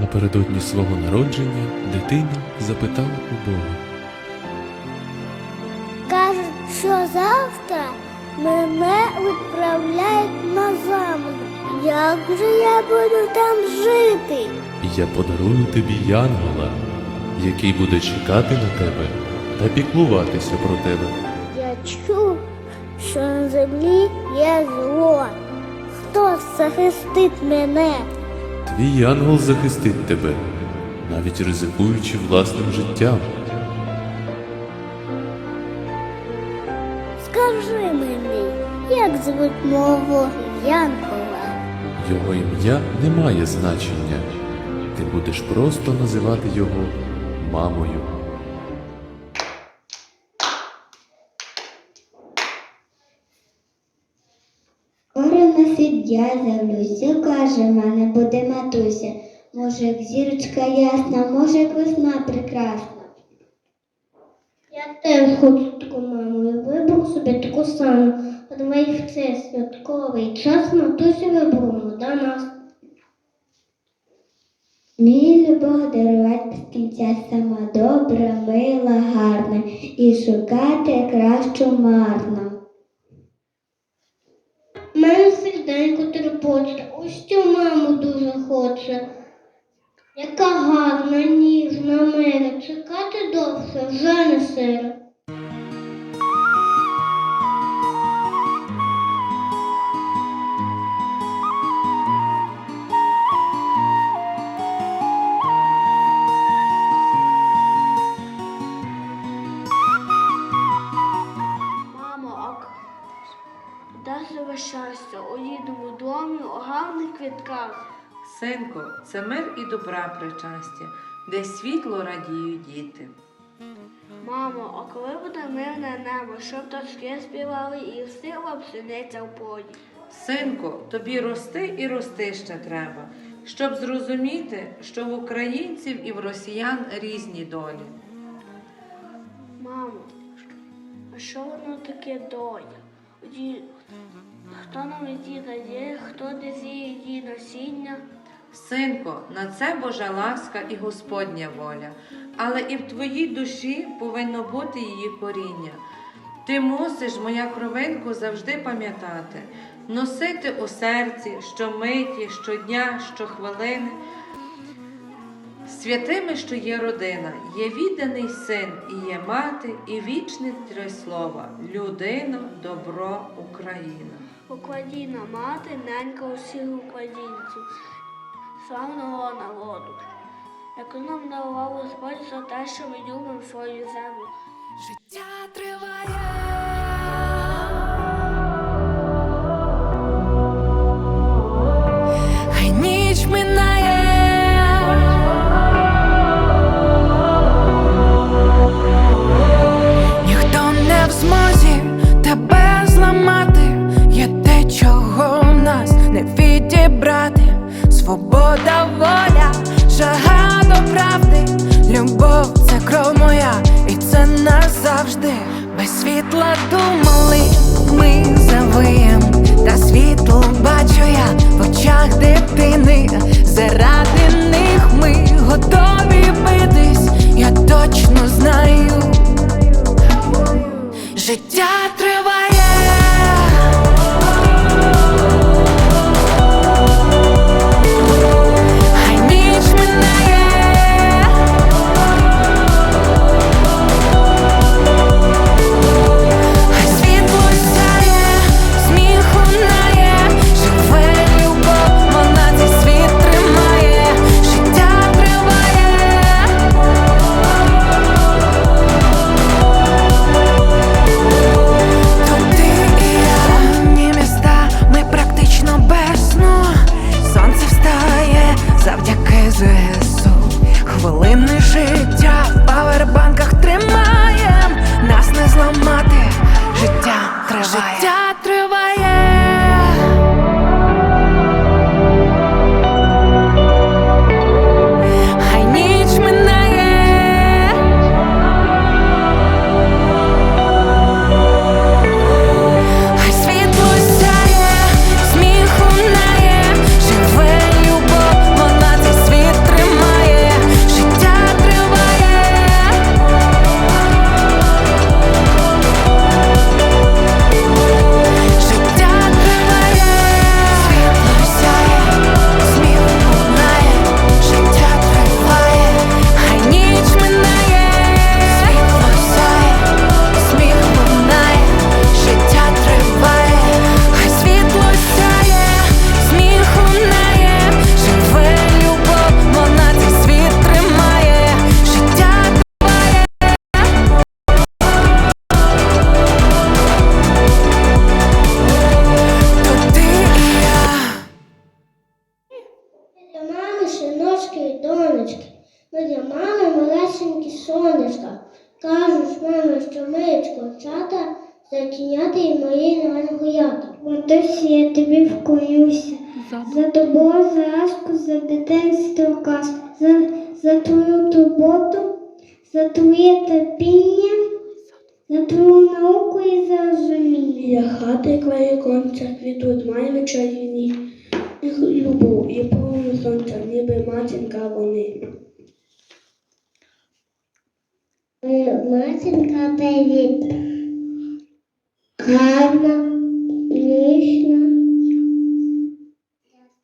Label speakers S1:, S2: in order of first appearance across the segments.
S1: Напередодні свого народження дитина запитала у Бога.
S2: Кажуть, що завтра мене відправляють на землю. Як же я буду там жити?
S1: Я подарую тобі янгола, який буде чекати на тебе та піклуватися про тебе.
S2: Я чув, що на землі є зло. Хто захистить мене?
S1: Твій янгол захистить тебе, навіть ризикуючи власним життям.
S2: Скажи мені, як звуть мого янгола?
S1: Його ім'я не має значення. Ти будеш просто називати його мамою.
S3: Скоро на я з'явлюся, каже мене буде. Може, як зірочка ясна, може, як весна прекрасна.
S2: Я теж хочу таку маму і виберу собі таку саму. Подавай в цей святковий час матусю виберу до нас.
S3: Мій любов дарувати без кінця сама добра, мила, гарна, і шукати кращу марно.
S2: Мене серденько терпоче, ось цю маму дуже хоче. Яка гарна, ніжна, мира, чекати довше вже не сира.
S4: Мамо, а к- де щастя? У рідному домі, у гарних квітках.
S5: Синку, це мир і добра причастя, де світло радіють діти.
S4: Мамо, а коли буде мирне небо, щоб пташки співали і всила пшениця в полі?
S5: Синку, тобі рости і рости ще треба, щоб зрозуміти, що в українців і в росіян різні долі.
S4: Мамо, а що воно таке доля? Хто нам її дає, хто дезіє її насіння?
S5: Синко, на це Божа ласка і Господня воля, але і в твоїй душі повинно бути її коріння. Ти мусиш, моя кровинку, завжди пам'ятати, носити у серці щомиті, щодня, щохвилини. Святими, що є родина, є відданий син, і є мати, і вічне три слова людина, добро, Україна.
S4: Україна мати, ненька усіх українців, славного народу, яку нам дарував Господь за те, що ми любимо свою землю.
S6: Життя триває. Точно знаю. Життя триває.
S2: Синочки і донечки. Ми для мами малесенькі сонечка. Кажуть, мама, що миєчко чата зачиняти і мої нагоята.
S3: Матусі, я тобі вклонюся. За тобою зразку, за дитинство казку, за, за твою турботу, за твоє терпіння, за твою науку і за розуміння.
S7: Я хати клею конця, квітуть має вечерні, їх любов і сонця, ніби матінка вони.
S2: Матінка привіт. Гарна, ніжна,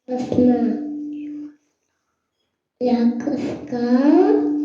S2: ясна. Як казка.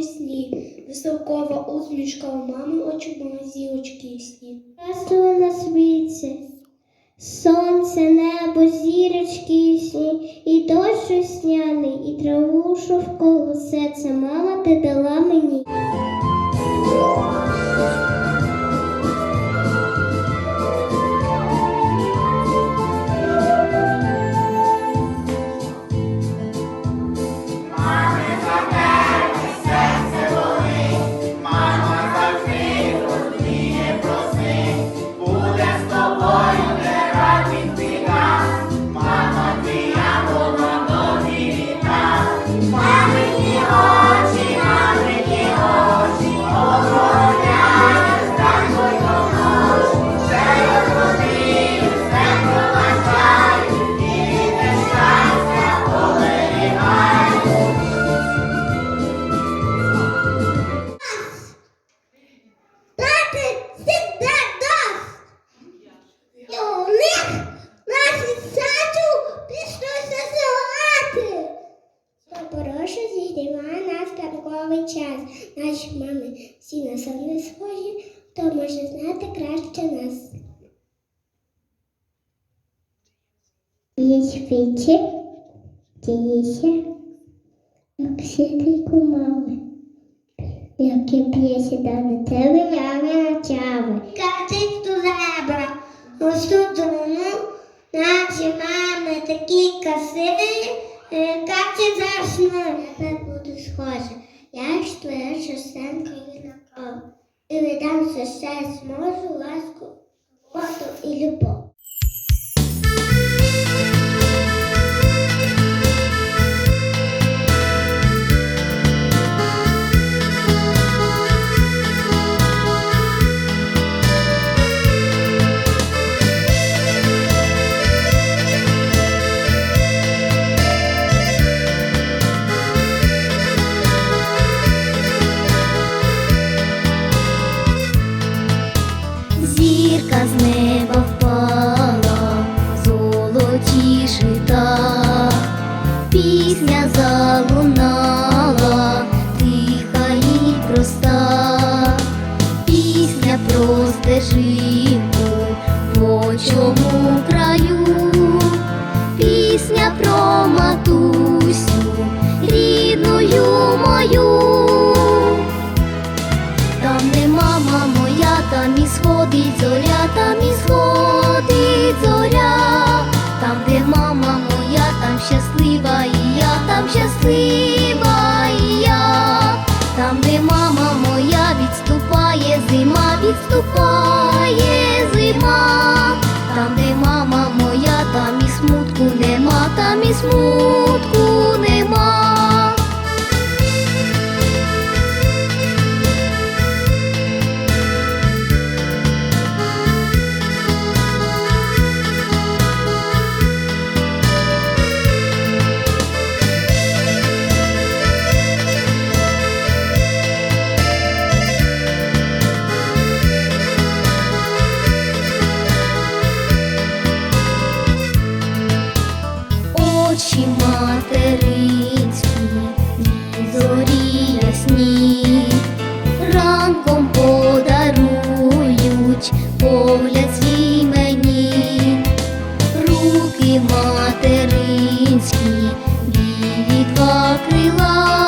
S7: Усміхається. Високова усмішка у мами очі мої зірочки сні.
S2: Красу на світі. Сонце, небо, зірочки сні, і дощ весняний, і траву шовкову серце мама ти дала мені. Діється, як сідлику мами. Яке п'єсі дали тебе, я не начали. Катить ту зебра, ось тут дону, наші мами такі красиві, каті засну. Я не буду схожа, я ж твоя шосенкою на каву. І віддам все, все зможу, ласку, воду і любов.
S8: Про стежинку по чому краю, пісня про матусю, рідною мою. Там, де мама моя, там і сходить зоря, там і сходить зоря, там, де мама моя, там щаслива і я, там щаслива там погляд свій мені, руки материнські, білі два крила,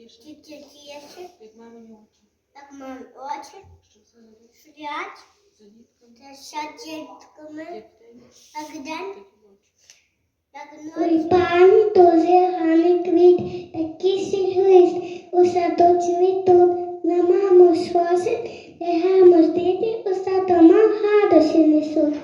S5: Світліше,
S2: тільки тіше,
S5: як мамині очі,
S2: так мої очі,
S5: що все за
S2: сплять,
S5: за дітками,
S2: та ще дітками,
S5: як день,
S2: як день, як
S3: пані дуже гарний квіт, такий сіглист, у саду цвітуть, на маму схожі, лягаємо з діти, у саду мам гадості несуть.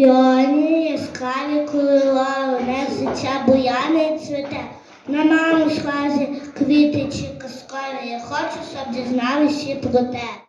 S3: Сьогодні яскраві крила, не життя буяне цвіте. На маму схожі квіти чи казкові. Я хочу, щоб дізнались всі про те.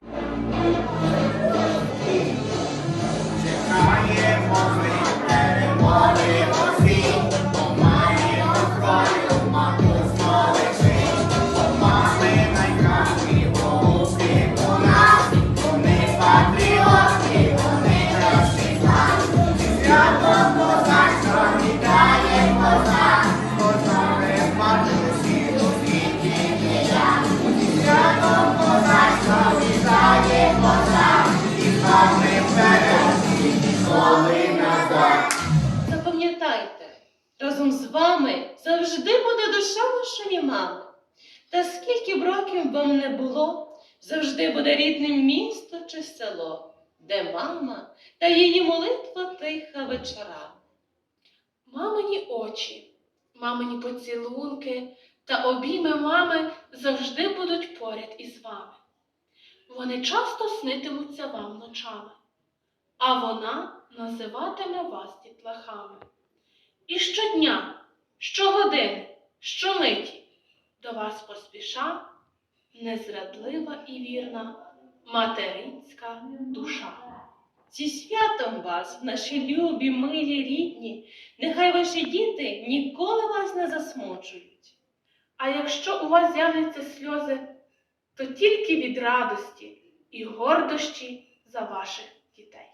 S9: Та скільки б років вам не було, завжди буде рідним місто чи село, де мама та її молитва тиха вечора.
S10: Мамині очі, мамині поцілунки та обійми мами завжди будуть поряд із вами. Вони часто снитимуться вам ночами, а вона називатиме вас дітлахами. І щодня, щогодини, щомиті до вас поспіша незрадлива і вірна материнська душа.
S9: Зі святом вас, наші любі, милі, рідні, нехай ваші діти ніколи вас не засмучують.
S10: А якщо у вас з'являться сльози, то тільки від радості і гордощі за ваших дітей.